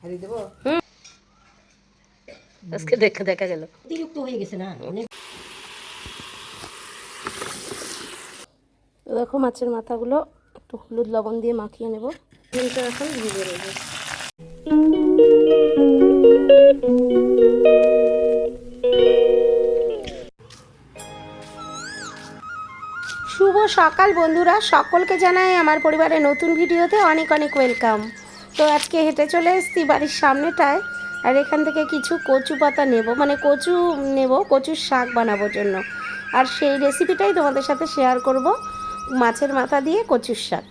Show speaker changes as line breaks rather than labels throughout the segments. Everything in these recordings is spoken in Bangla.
হারিয়ে দেবো।
আজকে দেখে দেখা গেল।
অতিরিক্ত হয়ে গেছে না?
দেখো মাছের মাথাগুলো একটু হলুদ লবণ দিয়ে মাখিয়ে নেব। কিন্তু এখন ভিজে রয়েছে শুভ সকাল বন্ধুরা। সকলকে জানাই আমার পরিবারের নতুন ভিডিওতে অনেক অনেক ওয়েলকাম। তো আজকে হেঁটে চলে এসেছি বাড়ির সামনেটায়, আর এখান থেকে কিছু কচু পাতা নেব মানে কচু নেব, কচুর শাক বানাবোর জন্য। আর সেই রেসিপিটাই তোমাদের সাথে শেয়ার করব, মাছের মাথা দিয়ে কচুর শাক।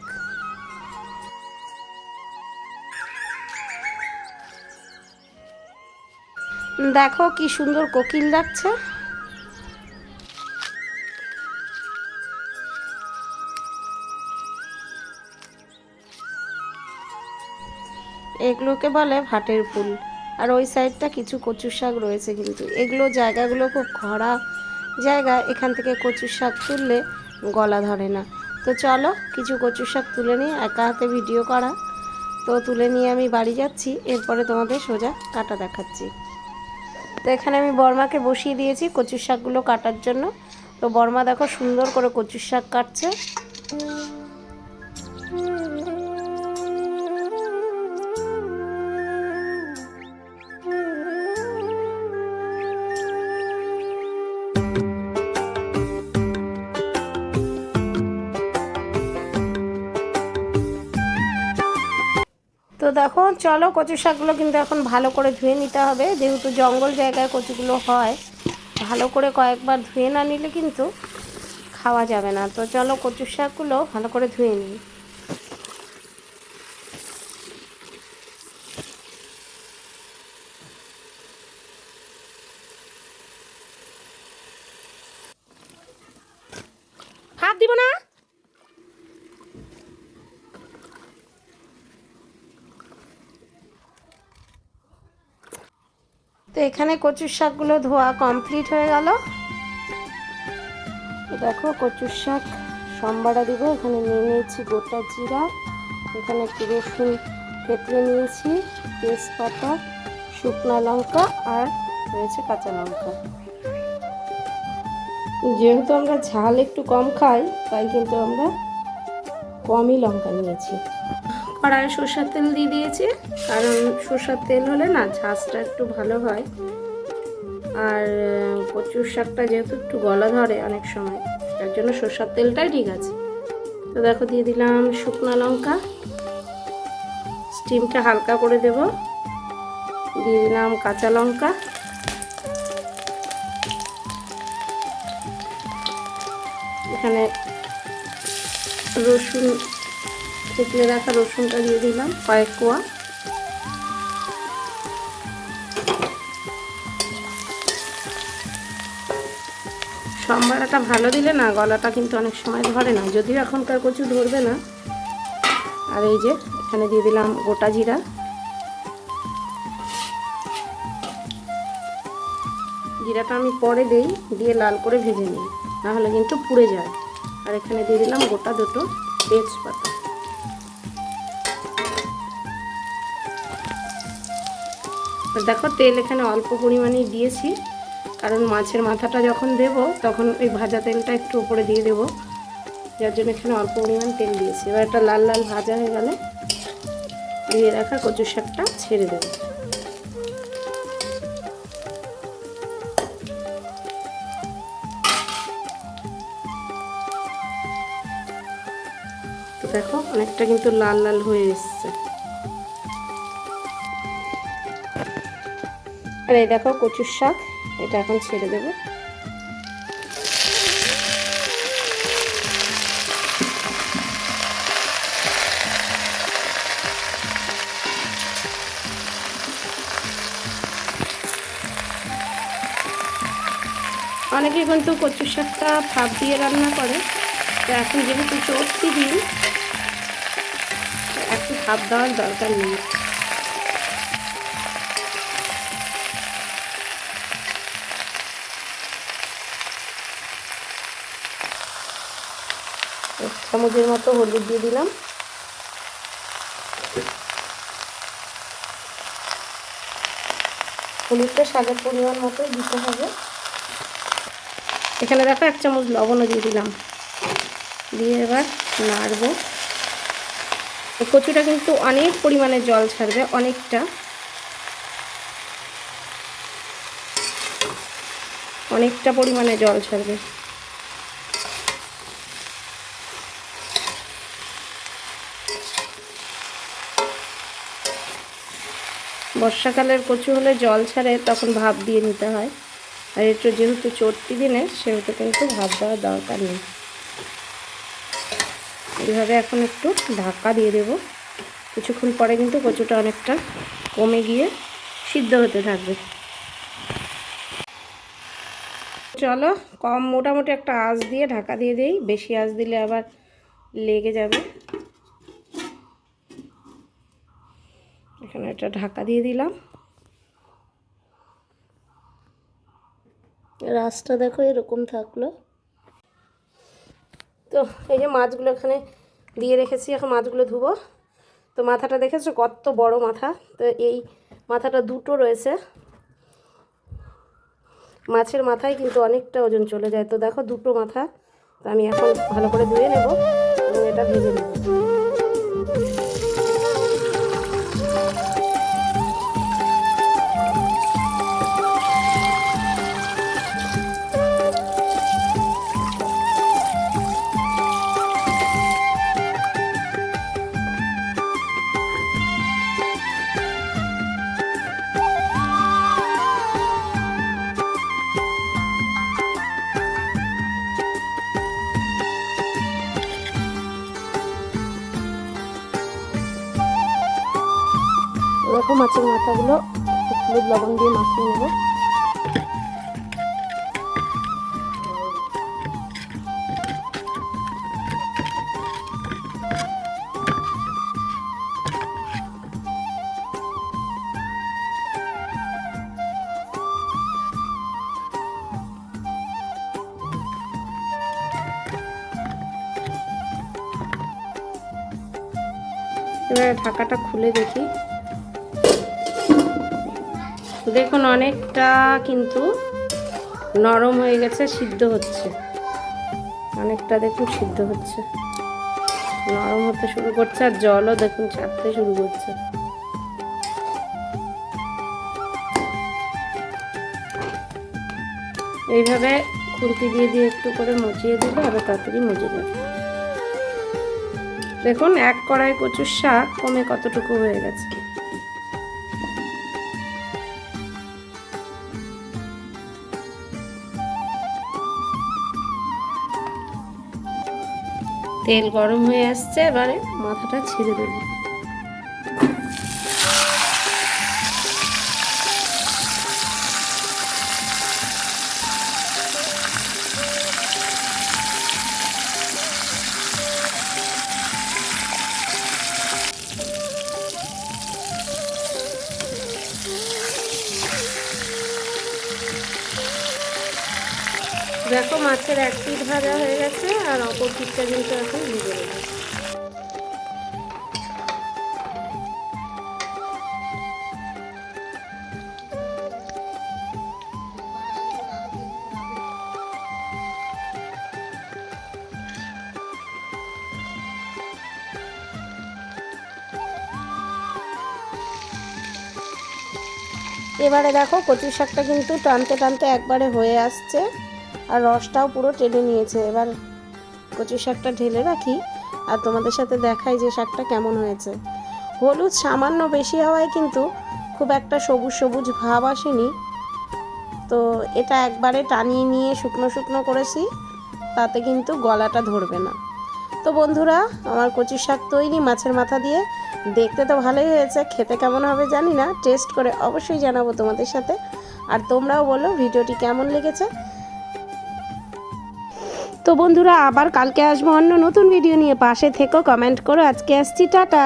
দেখো কি সুন্দর কোকিল লাগছে এগুলোকে বলে ভাটের ফুল। আর ওই সাইডটা কিছু কচুর শাক রয়েছে কিন্তু। এগুলো জায়গাগুলো খুব খরা জায়গা, এখান থেকে কচুর শাক তুললে গলা ধরে না। তো চলো কিছু কচুর শাক তুলে নিয়ে একা হাতে ভিডিও করা। তো তুলে নিয়ে আমি বাড়ি যাচ্ছি, এরপরে তোমাদের সোজা কাটা দেখাচ্ছি। তো এখানে আমি বর্মাকে বসিয়ে দিয়েছি কচুর শাকগুলো কাটার জন্য। তো বর্মা দেখো সুন্দর করে কচুর শাক কাটছে। দেখো চলো কচু শাকগুলো কিন্তু এখন ভালো করে ধুয়ে নিতে হবে। যেহেতু জঙ্গল জায়গায় কচুগুলো হয়, ভালো করে কয়েকবার ধুয়ে না নিলে কিন্তু খাওয়া যাবে না। তো চলো কচু শাকগুলো ভালো করে ধুয়ে নিই। হাত দিব না? তো এখানে কচুর শাকগুলো ধোয়া কমপ্লিট হয়ে গেল। দেখো কচুর শাক সম্বারা দিব। এখানে নিয়ে নিয়েছি গোটা জিরা। এখানে একটু রসুন পেতলে নিয়েছি, তেজপাতা, শুকনো লঙ্কা আর রয়েছে কাঁচা লঙ্কা। যেহেতু আমরা ঝাল একটু কম খাই, তাই কিন্তু আমরা কমই লঙ্কা নিয়েছি। কড়াই সর্ষের তেল দিয়ে দিয়েছি। কারণ সর্ষের তেল হলে না ঝাঁজটা একটু ভালো হয়। আর কচুর শাকটা যেহেতু একটু গলা ধরে অনেক সময়, তার জন্য সর্ষের তেলটাই ঠিক আছে। তো দেখো, দিয়ে দিলাম শুকনো লঙ্কা। স্টিমটা হালকা করে দেব। দিয়ে দিলাম কাঁচা লঙ্কা। এখানে রসুন থেতলে রাখা রসুনটা দিয়ে দিলাম, কয়েক কোয়া। সম্বারাটা ভালো দিলে না, গলাটা কিন্তু অনেক সময় ধরে না, যদিও এখনকার কচু ধরবে না। আর এই যে, এখানে দিয়ে দিলাম গোটা জিরা। জিরাটা আমি পরে দেই, দিয়ে লাল করে ভেজে নিই, নাহলে কিন্তু পুড়ে যায়। আর এখানে দিয়ে দিলাম গোটা দুটো তেজপাতা। দেখো তেল এখানে অল্প পরিমাণে দিয়েছি, কারণ মাছের মাথাটা যখন দেব তখন ওই ভাজা তেলটা একটু উপরে দিয়ে দেবো, যার জন্য এখানে অল্প পরিমাণ তেল দিয়েছি। এবার একটা লাল লাল ভাজা হয়ে গেলে দিয়ে রাখা কচু শাকটা ছেড়ে দেবো। তো দেখো অনেকটা কিন্তু লাল লাল হয়ে এসছে। আর এই দেখো কচুর শাক, এটা এখন ছেড়ে দেবো। অনেকে কিন্তু কচুর শাকটা ভাপ দিয়ে রান্না করে, তো এখন যেহেতু চটতি দিন একটু ভাপ দেওয়ার দরকার নেই। চামচের মতো হলুদ দিয়ে দিলাম। হলুদটা শাকের পরিমাণ মতো দিতে হবে। এখানে দেখো এক চামচ লবণও দিয়ে দিলাম। দিয়ে এবার নাড়বো। কচুটা কিন্তু অনেক পরিমাণে জল ছাড়বে, অনেকটা। অনেকটা পরিমাণে জল ছাড়বে। বর্ষাকালের কচু হলে জল ছাড়ে, তখন ভাপ দিয়ে নিতে হয়। আর একটু যেহেতু চটতি দিনে, সেহেতু কিন্তু ভাপ দেওয়ার দরকার নেই। এইভাবে এখন একটু ঢাকা দিয়ে দেব। কিছুক্ষণ পরে কিন্তু কচুটা অনেকটা কমে গিয়ে সিদ্ধ হতে থাকবে। চলো, কম মোটামুটি একটা আঁচ দিয়ে ঢাকা দিয়ে দিই। বেশি আঁচ দিলে আবার লেগে যাবে। একটা ঢাকা দিয়ে দিলাম। রাসটা দেখো এরকম থাকল। তো এই যে মাছগুলো এখানে দিয়ে রেখেছি, এখন মাছগুলো ধুবো। তো মাথাটা দেখেছ কত বড় মাথা? তো এই মাথাটা দুটো রয়েছে। মাছের মাথায় কিন্তু অনেকটা ওজন চলে যায়। তো দেখো দুটো মাথা, তো আমি এখন ভালো করে ধুয়ে নেব এবং এটা ভেজে নেব। মাছের মাথাগুলো হলুদ লবণ দিয়ে মাখিয়ে নেব। এবার ঢাকাটা খুলে দেখি। দেখুন, অনেকটা কিন্তু নরম হয়ে গেছে, সিদ্ধ হচ্ছে। অনেকটা দেখুন, সিদ্ধ হচ্ছে। নরম হতে শুরু করছে আর জলও দেখুন, ছাড়তে শুরু করছে। এইভাবে খুন্তি দিয়ে দিয়ে একটু করে মুচিয়ে দিলে আরও তাড়াতাড়ি মুজে যাবে। দেখুন, এক কড়াই কচুর শাক কমে কতটুকু হয়ে গেছে। তেল গরম হয়ে আসছে এবারে মাথাটা ছেড়ে দেব। দেখো মাছের এক পিঠ ভাজা হয়ে গেছে আর অপর পিঠটা কিন্তু এখন ভেজে নেব এবারে দেখো কচু শাকটা কিন্তু টানতে টানতে একবারে হয়ে আসছে। আর রসটাও পুরো টেনে নিয়েছে। এবার কচু শাকটা ঢেলে রাখি আর তোমাদের সাথে দেখাই যে শাকটা কেমন হয়েছে। হলুদ সামান্য বেশি হওয়ায় কিন্তু খুব একটা সবুজ সবুজ ভাব আসেনি। তো এটা একবারে টানিয়ে নিয়ে শুকনো শুকনো করেছি, তাতে কিন্তু গলাটা ধরবে না। তো বন্ধুরা, আমার কচু শাক তৈরি মাছের মাথা দিয়ে দেখতে তো ভালোই হয়েছে, খেতে কেমন হবে জানি না, টেস্ট করে অবশ্যই জানাব তোমাদের সাথে। আর তোমরাও বলো ভিডিওটি কেমন লেগেছে তো বন্ধুরা, আবার কালকে আসব অন্য নতুন ভিডিও নিয়ে। পাশে থেকো কমেন্ট করো। আজকে আসছি, টাটা!